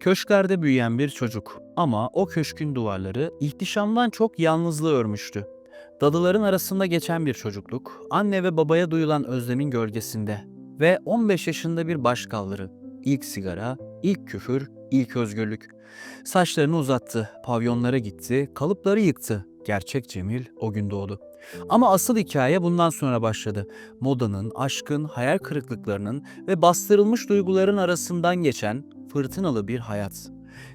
Köşklerde büyüyen bir çocuk ama o köşkün duvarları ihtişamdan çok yalnızlığı örmüştü. Dadıların arasında geçen bir çocukluk, anne ve babaya duyulan özlemin gölgesinde ve 15 yaşında bir başkaldırı. İlk sigara, ilk küfür, ilk özgürlük. Saçlarını uzattı, pavyonlara gitti, kalıpları yıktı. Gerçek Cemil o gün doğdu. Ama asıl hikaye bundan sonra başladı. Modanın, aşkın, hayal kırıklıklarının ve bastırılmış duyguların arasından geçen fırtınalı bir hayat.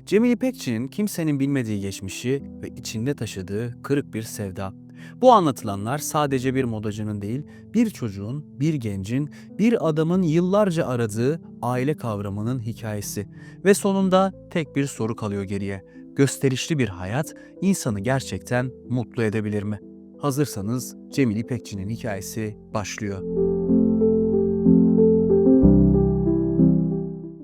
Cemil İpekçi'nin kimsenin bilmediği geçmişi ve içinde taşıdığı kırık bir sevda. Bu anlatılanlar sadece bir modacının değil, bir çocuğun, bir gencin, bir adamın yıllarca aradığı aile kavramının hikayesi. Ve sonunda tek bir soru kalıyor geriye. Gösterişli bir hayat insanı gerçekten mutlu edebilir mi? Hazırsanız Cemil İpekçi'nin hikayesi başlıyor.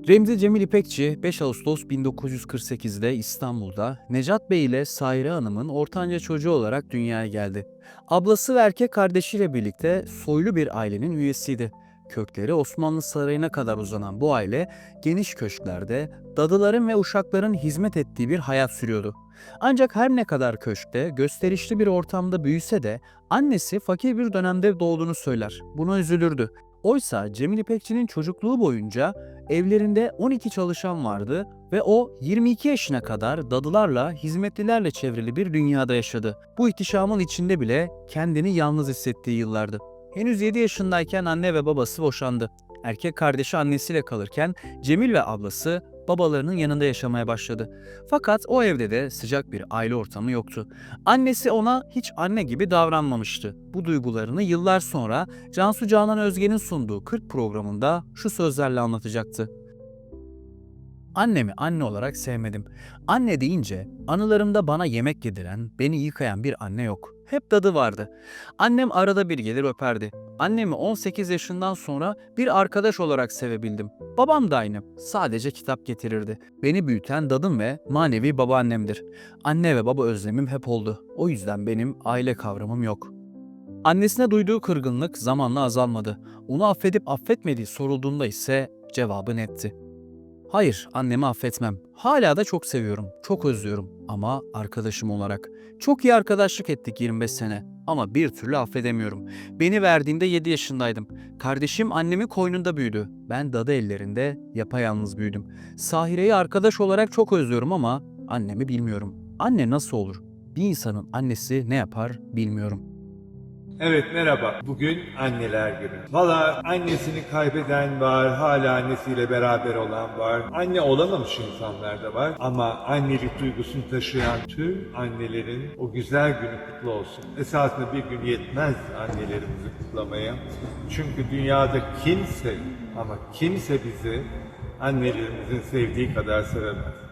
Remzi Cemil İpekçi 5 Ağustos 1948'de İstanbul'da Necat Bey ile Saire Hanım'ın ortanca çocuğu olarak dünyaya geldi. Ablası ve erkek kardeşiyle birlikte soylu bir ailenin üyesiydi. Kökleri Osmanlı Sarayı'na kadar uzanan bu aile geniş köşklerde dadıların ve uşakların hizmet ettiği bir hayat sürüyordu. Ancak her ne kadar köşkte gösterişli bir ortamda büyüse de annesi fakir bir dönemde doğduğunu söyler. Buna üzülürdü. Oysa Cemil İpekçi'nin çocukluğu boyunca evlerinde 12 çalışan vardı ve o 22 yaşına kadar dadılarla, hizmetlilerle çevrili bir dünyada yaşadı. Bu ihtişamın içinde bile kendini yalnız hissettiği yıllardı. Henüz 7 yaşındayken anne ve babası boşandı. Erkek kardeşi annesiyle kalırken Cemil ve ablası babalarının yanında yaşamaya başladı. Fakat o evde de sıcak bir aile ortamı yoktu. Annesi ona hiç anne gibi davranmamıştı. Bu duygularını yıllar sonra Cansu Canan Özge'nin sunduğu 40 programında şu sözlerle anlatacaktı. Annemi anne olarak sevmedim. Anne deyince anılarımda bana yemek yediren, beni yıkayan bir anne yok. Hep dadı vardı. Annem arada bir gelir öperdi. Annemi 18 yaşından sonra bir arkadaş olarak sevebildim. Babam da aynı. Sadece kitap getirirdi. Beni büyüten dadım ve manevi babaannemdir. Anne ve baba özlemim hep oldu. O yüzden benim aile kavramım yok. Annesine duyduğu kırgınlık zamanla azalmadı. Onu affedip affetmediği sorulduğunda ise cevabı netti. Hayır, annemi affetmem. Hala da çok seviyorum, çok özlüyorum ama arkadaşım olarak. Çok iyi arkadaşlık ettik 25 sene ama bir türlü affedemiyorum. Beni verdiğinde 7 yaşındaydım. Kardeşim annemin koynunda büyüdü. Ben dadı ellerinde yapayalnız büyüdüm. Sahire'yi arkadaş olarak çok özlüyorum ama annemi bilmiyorum. Anne nasıl olur? Bir insanın annesi ne yapar bilmiyorum. Evet merhaba. Bugün anneler günü. Valla annesini kaybeden var, hala annesiyle beraber olan var. Anne olamamış insanlar da var. Ama annelik duygusunu taşıyan tüm annelerin o güzel günü kutlu olsun. Esasında bir gün yetmez annelerimizi kutlamaya. Çünkü dünyada kimse ama kimse bizi annelerimizin sevdiği kadar sevemez.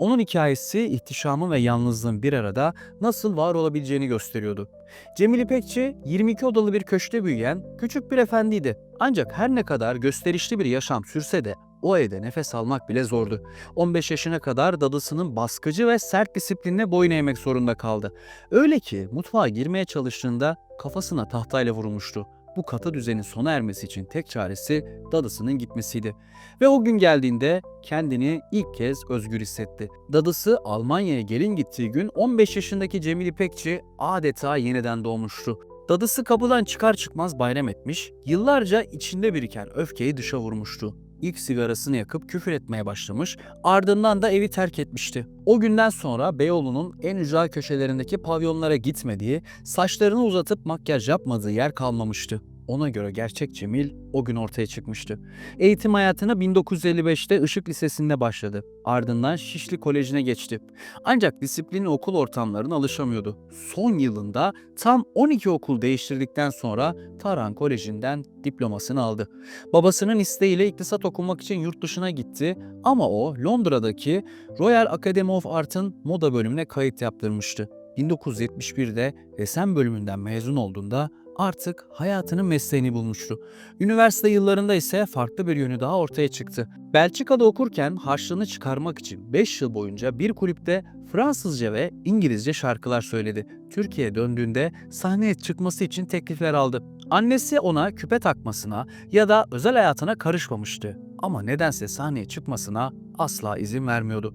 Onun hikayesi ihtişamın ve yalnızlığın bir arada nasıl var olabileceğini gösteriyordu. Cemil İpekçi 22 odalı bir köşkte büyüyen küçük bir efendiydi. Ancak her ne kadar gösterişli bir yaşam sürse de o evde nefes almak bile zordu. 15 yaşına kadar dadısının baskıcı ve sert disiplinine boyun eğmek zorunda kaldı. Öyle ki mutfağa girmeye çalıştığında kafasına tahtayla vurulmuştu. Bu katı düzenin sona ermesi için tek çaresi dadısının gitmesiydi. Ve o gün geldiğinde kendini ilk kez özgür hissetti. Dadısı Almanya'ya gelin gittiği gün 15 yaşındaki Cemil İpekçi adeta yeniden doğmuştu. Dadısı kapıdan çıkar çıkmaz bayram etmiş, yıllarca içinde biriken öfkeyi dışa vurmuştu. İlk sigarasını yakıp küfür etmeye başlamış, ardından da evi terk etmişti. O günden sonra Beyoğlu'nun en ücra köşelerindeki pavyonlara gitmediği, saçlarını uzatıp makyaj yapmadığı yer kalmamıştı. Ona göre gerçek Cemil o gün ortaya çıkmıştı. Eğitim hayatına 1955'te Işık Lisesi'nde başladı. Ardından Şişli Koleji'ne geçti. Ancak disiplini okul ortamlarına alışamıyordu. Son yılında tam 12 okul değiştirdikten sonra Tarhan Koleji'nden diplomasını aldı. Babasının isteğiyle iktisat okumak için yurt dışına gitti ama o Londra'daki Royal Academy of Art'ın moda bölümüne kayıt yaptırmıştı. 1971'de ressam bölümünden mezun olduğunda artık hayatının mesleğini bulmuştu. Üniversite yıllarında ise farklı bir yönü daha ortaya çıktı. Belçika'da okurken harçlığını çıkarmak için 5 yıl boyunca bir kulüpte Fransızca ve İngilizce şarkılar söyledi. Türkiye'ye döndüğünde sahneye çıkması için teklifler aldı. Annesi ona küpe takmasına ya da özel hayatına karışmamıştı. ama nedense sahneye çıkmasına asla izin vermiyordu.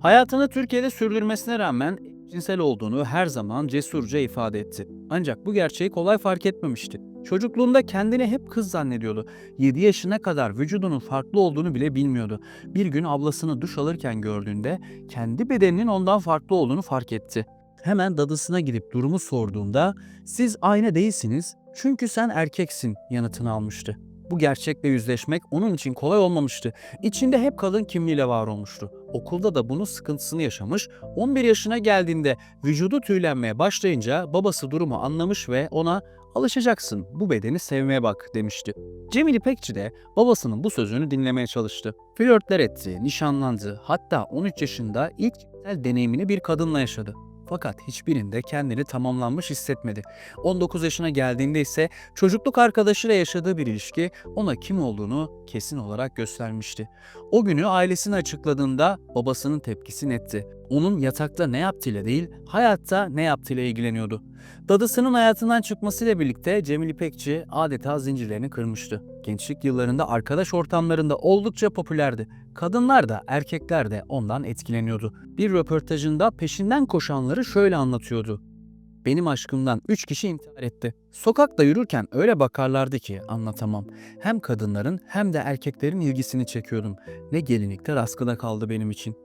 Hayatını Türkiye'de sürdürmesine rağmen cinsel olduğunu her zaman cesurca ifade etti. Ancak bu gerçeği kolay fark etmemişti. Çocukluğunda kendini hep kız zannediyordu. 7 yaşına kadar vücudunun farklı olduğunu bile bilmiyordu. Bir gün ablasını duş alırken gördüğünde kendi bedeninin ondan farklı olduğunu fark etti. Hemen dadısına gidip durumu sorduğunda siz aynı değilsiniz çünkü sen erkeksin yanıtını almıştı. Bu gerçekle yüzleşmek onun için kolay olmamıştı. İçinde hep kadın kimliğiyle var olmuştu. Okulda da bunun sıkıntısını yaşamış. 11 yaşına geldiğinde vücudu tüylenmeye başlayınca babası durumu anlamış ve ona alışacaksın bu bedeni sevmeye bak demişti. Cemil İpekçi de babasının bu sözünü dinlemeye çalıştı. Flörtler etti, nişanlandı. Hatta 13 yaşında ilk deneyimini bir kadınla yaşadı. Fakat hiçbirinde kendini tamamlanmış hissetmedi. 19 yaşına geldiğinde ise çocukluk arkadaşıyla yaşadığı bir ilişki ona kim olduğunu kesin olarak göstermişti. O günü ailesine açıkladığında babasının tepkisi netti. Onun yatakta ne yaptığıyla değil, hayatta ne yaptığıyla ilgileniyordu. Dadısının hayatından çıkmasıyla birlikte Cemil İpekçi adeta zincirlerini kırmıştı. Gençlik yıllarında arkadaş ortamlarında oldukça popülerdi. Kadınlar da erkekler de ondan etkileniyordu. Bir röportajında peşinden koşanları şöyle anlatıyordu. Benim aşkımdan 3 kişi intihar etti. Sokakta yürürken öyle bakarlardı ki anlatamam. Hem kadınların hem de erkeklerin ilgisini çekiyordum. Ne gelinlikler askıda kaldı benim için.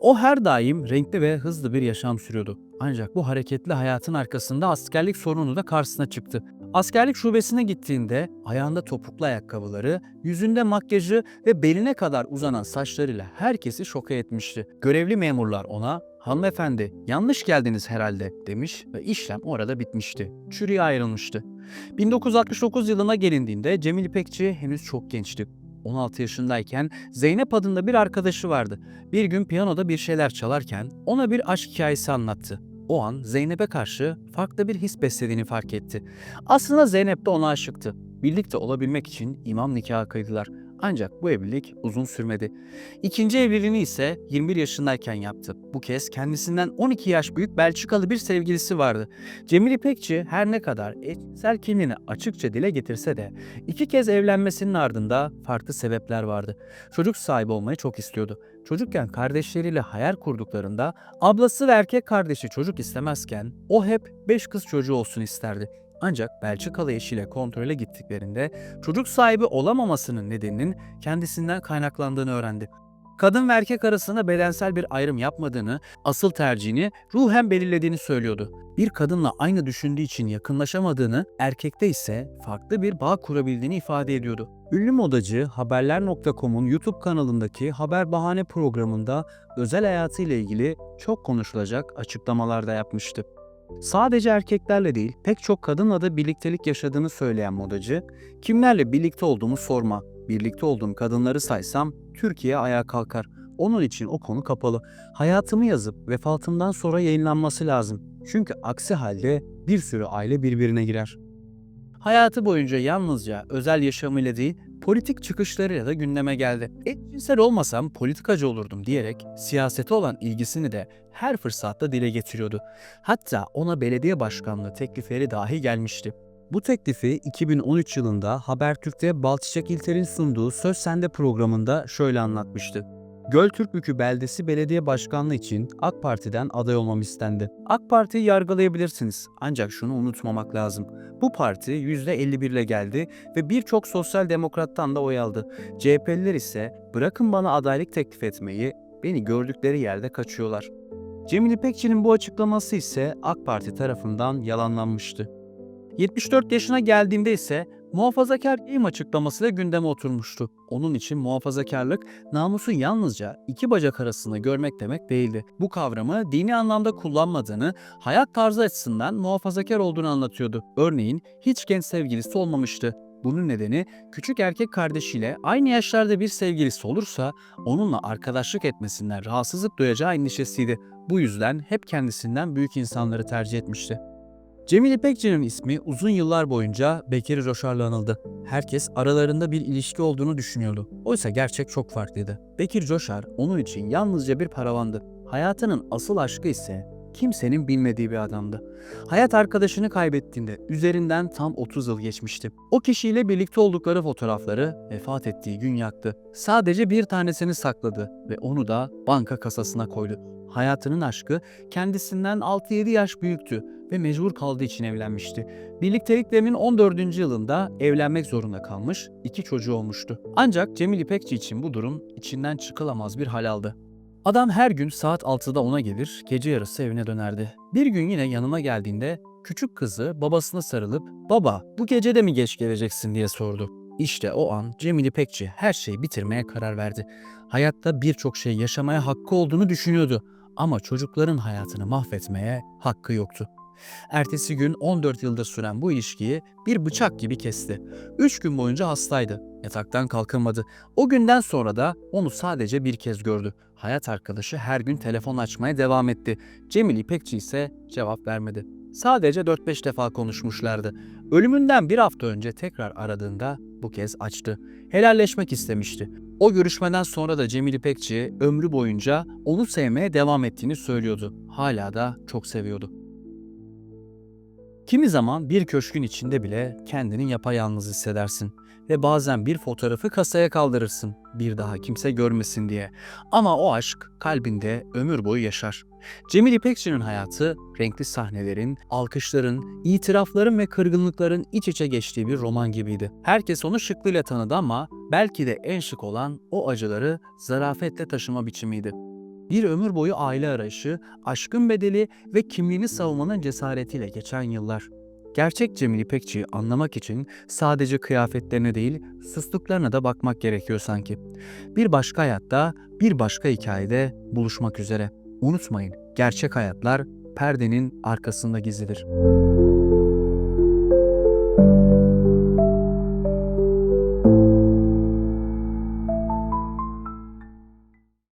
O her daim renkli ve hızlı bir yaşam sürüyordu. Ancak bu hareketli hayatın arkasında askerlik sorunu da karşısına çıktı. Askerlik şubesine gittiğinde ayağında topuklu ayakkabıları, yüzünde makyajı ve beline kadar uzanan saçlarıyla herkesi şoka etmişti. Görevli memurlar ona "Hanımefendi, yanlış geldiniz herhalde." demiş ve işlem orada bitmişti. Çürüye ayrılmıştı. 1969 yılına gelindiğinde Cemil İpekçi henüz çok gençti. 16 yaşındayken Zeynep adında bir arkadaşı vardı. Bir gün piyanoda bir şeyler çalarken ona bir aşk hikayesi anlattı. O an Zeynep'e karşı farklı bir his beslediğini fark etti. Aslında Zeynep de ona aşıktı. Birlikte olabilmek için imam nikahı kıydılar. Ancak bu evlilik uzun sürmedi. İkinci evliliğini ise 21 yaşındayken yaptı. Bu kez kendisinden 12 yaş büyük Belçikalı bir sevgilisi vardı. Cemil İpekçi her ne kadar eşcinsel kimliğini açıkça dile getirse de iki kez evlenmesinin ardında farklı sebepler vardı. Çocuk sahibi olmayı çok istiyordu. Çocukken kardeşleriyle hayal kurduklarında ablası ve erkek kardeşi çocuk istemezken o hep 5 kız çocuğu olsun isterdi. Ancak Belçikalı eşiyle kontrole gittiklerinde çocuk sahibi olamamasının nedeninin kendisinden kaynaklandığını öğrendi. Kadın ve erkek arasında bedensel bir ayrım yapmadığını, asıl tercihini ruhen belirlediğini söylüyordu. Bir kadınla aynı düşündüğü için yakınlaşamadığını, erkekte ise farklı bir bağ kurabildiğini ifade ediyordu. Ünlü modacı Haberler.com'un YouTube kanalındaki Haber Bahane programında özel hayatıyla ilgili çok konuşulacak açıklamalar da yapmıştı. Sadece erkeklerle değil, pek çok kadınla da birliktelik yaşadığını söyleyen modacı, kimlerle birlikte olduğumu sorma, birlikte olduğum kadınları saysam Türkiye ayağa kalkar. Onun için o konu kapalı. Hayatımı yazıp vefatımdan sonra yayınlanması lazım. Çünkü aksi halde bir sürü aile birbirine girer. Hayatı boyunca yalnızca özel yaşamıyla değil, politik çıkışlarıyla da gündeme geldi. Eşcinsel olmasam politikacı olurdum diyerek siyasete olan ilgisini de her fırsatta dile getiriyordu. Hatta ona belediye başkanlığı teklifleri dahi gelmişti. Bu teklifi 2013 yılında Habertürk'te Balçıçak İlter'in sunduğu Söz Sende programında şöyle anlatmıştı. Göltürkbükü Beldesi Belediye Başkanlığı için AK Parti'den aday olmam istendi. AK Parti'yi yargılayabilirsiniz ancak şunu unutmamak lazım. Bu parti %51 ile geldi ve birçok sosyal demokrattan da oy aldı. CHP'liler ise bırakın bana adaylık teklif etmeyi, beni gördükleri yerde kaçıyorlar. Cemil İpekçi'nin bu açıklaması ise AK Parti tarafından yalanlanmıştı. 74 yaşına geldiğinde ise muhafazakar giyim açıklamasıyla gündeme oturmuştu. Onun için muhafazakarlık namusu yalnızca iki bacak arasında görmek demek değildi. Bu kavramı dini anlamda kullanmadığını, hayat tarzı açısından muhafazakar olduğunu anlatıyordu. Örneğin hiç genç sevgilisi olmamıştı. Bunun nedeni küçük erkek kardeşiyle aynı yaşlarda bir sevgilisi olursa onunla arkadaşlık etmesinden rahatsızlık duyacağı endişesiydi. Bu yüzden hep kendisinden büyük insanları tercih etmişti. Cemil İpekçi'nin ismi uzun yıllar boyunca Bekir Coşar'la anıldı. Herkes aralarında bir ilişki olduğunu düşünüyordu. Oysa gerçek çok farklıydı. Bekir Coşar onun için yalnızca bir paravandı. Hayatının asıl aşkı ise kimsenin bilmediği bir adamdı. Hayat arkadaşını kaybettiğinde üzerinden tam 30 yıl geçmişti. O kişiyle birlikte oldukları fotoğrafları vefat ettiği gün yaktı. Sadece bir tanesini sakladı ve onu da banka kasasına koydu. Hayatının aşkı kendisinden 6-7 yaş büyüktü ve mecbur kaldığı için evlenmişti. Birlikteliklerinin 14. yılında evlenmek zorunda kalmış, iki çocuğu olmuştu. Ancak Cemil İpekçi için bu durum içinden çıkılamaz bir hal aldı. Adam her gün saat 6'da ona gelir, gece yarısı evine dönerdi. Bir gün yine yanıma geldiğinde küçük kızı babasına sarılıp "Baba, bu gece de mi geç geleceksin?" diye sordu. İşte o an Cemil İpekçi her şeyi bitirmeye karar verdi. Hayatta birçok şey yaşamaya hakkı olduğunu düşünüyordu ama çocukların hayatını mahvetmeye hakkı yoktu. Ertesi gün 14 yıldır süren bu ilişkiyi bir bıçak gibi kesti. 3 gün boyunca hastaydı. Yataktan kalkamadı. O günden sonra da onu sadece bir kez gördü. Hayat arkadaşı her gün telefon açmaya devam etti. Cemil İpekçi ise cevap vermedi. Sadece 4-5 defa konuşmuşlardı. Ölümünden bir hafta önce tekrar aradığında bu kez açtı. Helalleşmek istemişti. O görüşmeden sonra da Cemil İpekçi ömrü boyunca onu sevmeye devam ettiğini söylüyordu. Hala da çok seviyordu. Kimi zaman bir köşkün içinde bile kendini yapayalnız hissedersin ve bazen bir fotoğrafı kasaya kaldırırsın bir daha kimse görmesin diye. Ama o aşk kalbinde ömür boyu yaşar. Cemil İpekçi'nin hayatı renkli sahnelerin, alkışların, itirafların ve kırgınlıkların iç içe geçtiği bir roman gibiydi. Herkes onu şıklığıyla tanıdı ama belki de en şık olan o acıları zarafetle taşıma biçimiydi. Bir ömür boyu aile arayışı, aşkın bedeli ve kimliğini savunmanın cesaretiyle geçen yıllar. Gerçek Cemil İpekçi'yi anlamak için sadece kıyafetlerine değil, sustuklarına da bakmak gerekiyor sanki. Bir başka hayatta, bir başka hikayede buluşmak üzere. Unutmayın, gerçek hayatlar perdenin arkasında gizlidir.